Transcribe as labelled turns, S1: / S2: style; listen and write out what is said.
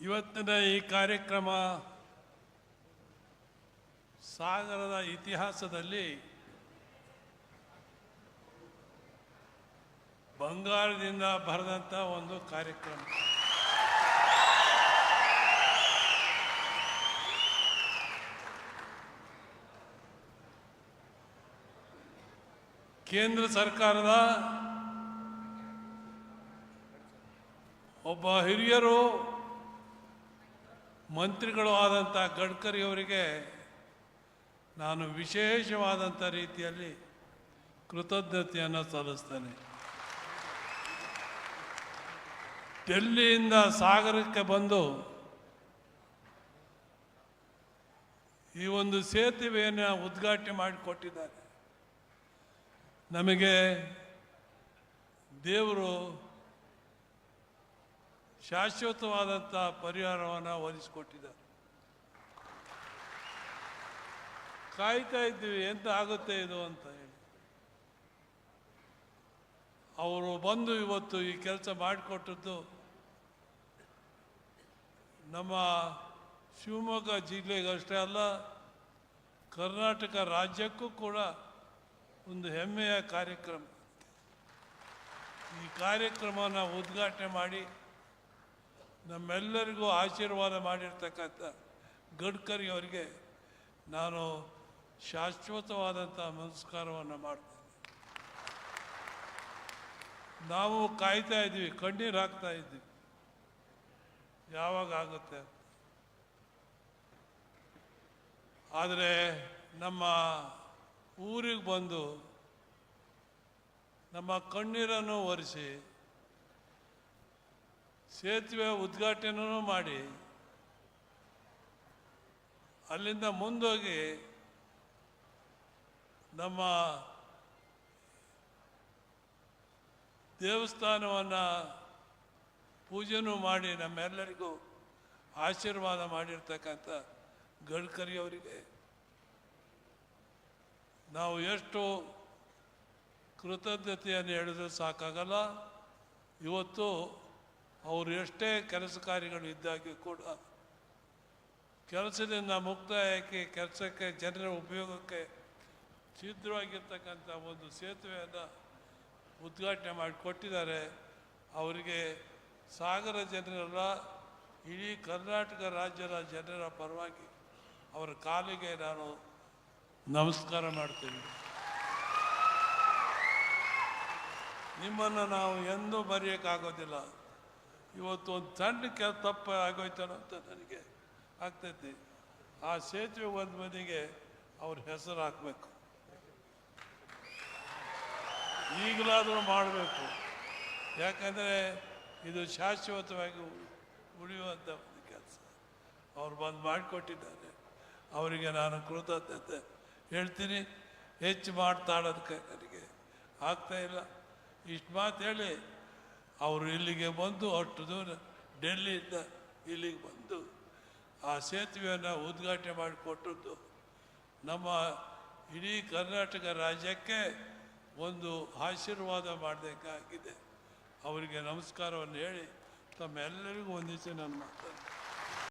S1: ಇವತ್ತಿನ ಈ ಕಾರ್ಯಕ್ರಮ ಸಾಗರದ ಇತಿಹಾಸದಲ್ಲಿ ಬಂಗಾಳದಿಂದ ಬರೆದಂಥ ಒಂದು ಕಾರ್ಯಕ್ರಮ. ಕೇಂದ್ರ ಸರ್ಕಾರದ ಒಬ್ಬ ಹಿರಿಯರು ಮಂತ್ರಿಗಳು ಆದಂಥ ಗಡ್ಕರಿ ಅವರಿಗೆ ನಾನು ವಿಶೇಷವಾದಂಥ ರೀತಿಯಲ್ಲಿ ಕೃತಜ್ಞತೆಯನ್ನು ಸಲ್ಲಿಸ್ತೇನೆ. ಡೆಲ್ಲಿಯಿಂದ ಸಾಗರಕ್ಕೆ ಬಂದು ಈ ಒಂದು ಸೇತುವೆಯನ್ನು ಉದ್ಘಾಟನೆ ಮಾಡಿಕೊಟ್ಟಿದ್ದಾರೆ. ನಮಗೆ ದೇವರು ಶಾಶ್ವತವಾದಂಥ ಪರಿಹಾರವನ್ನು ಒದಗಿಸಿಕೊಟ್ಟಿದ್ದಾರೆ. ಕಾಯ್ತಾ ಇದ್ದೀವಿ, ಎಂತ ಆಗುತ್ತೆ ಇದು ಅಂತ ಹೇಳಿ. ಅವರು ಬಂದು ಇವತ್ತು ಈ ಕೆಲಸ ಮಾಡಿಕೊಟ್ಟದ್ದು ನಮ್ಮ ಶಿವಮೊಗ್ಗ ಜಿಲ್ಲೆಗಷ್ಟೇ ಅಲ್ಲ, ಕರ್ನಾಟಕ ರಾಜ್ಯಕ್ಕೂ ಕೂಡ ಒಂದು ಹೆಮ್ಮೆಯ ಕಾರ್ಯಕ್ರಮ. ಈ ಕಾರ್ಯಕ್ರಮನ ಉದ್ಘಾಟನೆ ಮಾಡಿ ನಮ್ಮೆಲ್ಲರಿಗೂ ಆಶೀರ್ವಾದ ಮಾಡಿರ್ತಕ್ಕಂಥ ಗಡ್ಕರಿ ಅವರಿಗೆ ನಾನು ಶಾಶ್ವತವಾದಂಥ ನಮಸ್ಕಾರವನ್ನು ಮಾಡ್ತೇನೆ ನಾವು ಕಾಯ್ತಾ ಇದ್ವಿ ಕಣ್ಣೀರು ಹಾಕ್ತಾ ಇದ್ವಿ ಯಾವಾಗ ಆಗುತ್ತೆ. ಆದರೆ ನಮ್ಮ ಊರಿಗೆ ಬಂದು ನಮ್ಮ ಕಣ್ಣೀರನ್ನು ಒರೆಸಿ ಸೇತುವೆ ಉದ್ಘಾಟನೆಯೂ ಮಾಡಿ ಅಲ್ಲಿಂದ ಮುಂದೋಗಿ ನಮ್ಮ ದೇವಸ್ಥಾನವನ್ನು ಪೂಜೆನೂ ಮಾಡಿ ನಮ್ಮೆಲ್ಲರಿಗೂ ಆಶೀರ್ವಾದ ಮಾಡಿರ್ತಕ್ಕಂಥ ಗಡ್ಕರಿ ಅವರಿಗೆ. ನಾವು ಎಷ್ಟು ಕೃತಜ್ಞತೆಯನ್ನು ಹೇಳಿದ್ರೆ ಸಾಕಾಗಲ್ಲ. ಇವತ್ತು ಅವರು ಎಷ್ಟೇ ಕೆಲಸ ಕಾರ್ಯಗಳು ಇದ್ದಾಗಿ ಕೂಡ ಕೆಲಸದಿಂದ ಮುಕ್ತಾಯಕ್ಕೆ ಕೆಲಸಕ್ಕೆ ಜನರ ಉಪಯೋಗಕ್ಕೆ ಛಿದ್ರವಾಗಿರ್ತಕ್ಕಂಥ ಒಂದು ಸೇತುವೆಯನ್ನು ಉದ್ಘಾಟನೆ ಮಾಡಿ ಕೊಟ್ಟಿದ್ದಾರೆ. ಅವರಿಗೆ ಸಾಗರ ಜನರೆಲ್ಲ, ಇಡೀ ಕರ್ನಾಟಕ ರಾಜ್ಯದ ಜನರ ಪರವಾಗಿ ಅವರ ಕಾಲಿಗೆ ನಾನು ನಮಸ್ಕಾರ ಮಾಡ್ತೀನಿ. ನಿಮ್ಮನ್ನು ನಾವು ಎಂದೂ ಮರೆಯೋಕ್ಕಾಗೋದಿಲ್ಲ. ಇವತ್ತು ಒಂದು ಸಣ್ಣ ಕೆಲ ತಪ್ಪು ಆಗೋಯ್ತಾನೋ ಅಂತ ನನಗೆ ಆಗ್ತೈತಿ. ಆ ಸೇತುವೆ ಒಂದು ಮನೆಗೆ ಅವ್ರ ಹೆಸರು ಹಾಕಬೇಕು. ಈಗಲಾದರೂ ಮಾಡಬೇಕು. ಯಾಕಂದರೆ ಇದು ಶಾಶ್ವತವಾಗಿ ಉಳಿಯುವಂಥ ಒಂದು ಕೆಲಸ. ಅವ್ರು ಬಂದು ಮಾಡಿಕೊಟ್ಟಿದ್ದಾರೆ. ಅವರಿಗೆ ನಾನು ಕೃತಜ್ಞತೆ ಹೇಳ್ತೀನಿ. ಹೆಚ್ಚು ಮಾಡ್ತಾಳೋದಕ್ಕೆ ನನಗೆ ಆಗ್ತಾ ಇಲ್ಲ. ಇಷ್ಟು ಮಾತು ಹೇಳಿ. ಅವರು ಇಲ್ಲಿಗೆ ಬಂದು ಅಷ್ಟು ದೂರ ಡೆಲ್ಲಿಯಿಂದ ಇಲ್ಲಿಗೆ ಬಂದು ಆ ಸೇತುವೆಯನ್ನು ಉದ್ಘಾಟನೆ ಮಾಡಿಕೊಟ್ಟದ್ದು. ನಮ್ಮ ಇಡೀ ಕರ್ನಾಟಕ ರಾಜ್ಯಕ್ಕೆ ಒಂದು ಆಶೀರ್ವಾದ ಮಾಡಬೇಕಾಗಿದೆ. ಅವರಿಗೆ ನಮಸ್ಕಾರವನ್ನು ಹೇಳಿ ತಮ್ಮೆಲ್ಲರಿಗೂ ಒಂದಿಸಿ ಮಾತನ್ನು